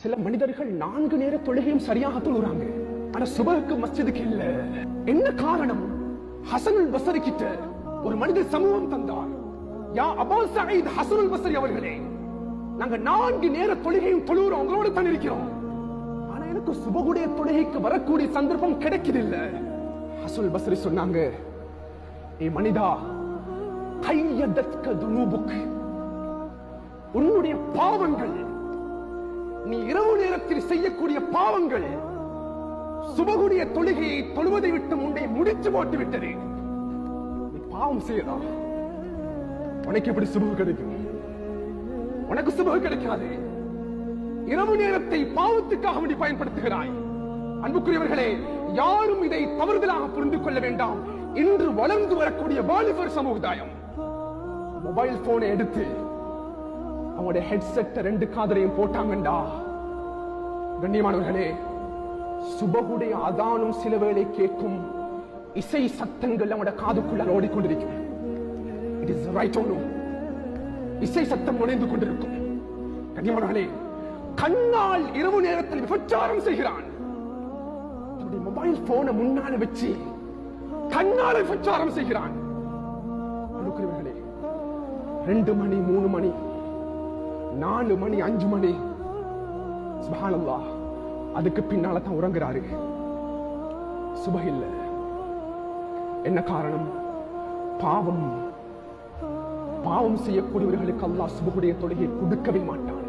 சில மனிதர்கள் நான்கு நேர தொழுகையும் சரியாக தொழுறாங்க. ஆனா சுபகுக்கு மஸ்ஜிதுக்கு இல்ல. என்ன காரணம்? ஹசனுல் பசரி கிட்ட ஒரு மனிதர் சமூகம் தந்தார். யா அபால் சயீத் ஹசனுல் பசரி அவர்களே நாங்க நான்கு நேர தொழுகையும் தொழுகிறோம் உங்களோட தான் இருக்கிறோம். ஆனா எனக்கு சுபகுடைய தொழுகைக்கு வரக்கூடிய சந்தர்ப்பம் கிடைக்குதில்ல. ஹசனுல் பசரி சொன்னாங்க ஏ மனிதா கையதற்க துனூபுக். உன்னுடைய பாவங்கள் நீ இரவு நேரத்தில் செய்யக்கூடிய பாவங்கள் சுபகுடைய தொழுகையை தொழுவதை விட்டு முன்னே முடிச்சு போட்டு விட்டது நீ பாவம் செய்யலாம் உனக்கு எப்படி சுபகு கிடைக்கும். உனக்கு சுபகு கிடைக்காது. இரவு நேரத்தை பாவத்துக்காக வேண்டி பயன்படுத்துகிறாய். அன்புக்குரியவர்களே யாரும் இதை தவறுதலாக புரிந்து கொள்ள வேண்டாம். இன்று வளர்ந்து வரக்கூடிய வாலிபர் சமுதாயம். மொபைல் போனை எடுத்து அவங்களுடைய ஹெட்செட் ரெண்டு காதலையும் போட்டாங்கண்டா. கண்ணியமானவர்களே சுபகுடைய அதானும் சில வேளை கேட்கும் இசை சத்தங்கள் அவனோட காதுக்குள்ள ஓடிக்கொண்டிருக்கும். இட் இஸ் ரைட் ஓனோ இசை சத்தம் நுழைந்து கொண்டிருக்கும். கண்ணியமானவர்களே கண்ணால் இரவு நேரத்தில் விபச்சாரம் செய்கிறான். தன்னுடைய மொபைல் போனை முன்னால வச்சு கண்ணால் விபச்சாரம் செய்கிறான். ரெண்டு மணி மூணு மணி நாலு மணி அஞ்சு மணி சுபஹானல்லாஹ். அதுக்கு பின்னால தான் உறங்குறாரு. சுப இல்ல என்ன காரணம்? பாவம். பாவம் செய்யக்கூடியவர்களுக்கு அல்லாஹ் சுபகுடைய தொழுகை கொடுக்கவே மாட்டான்.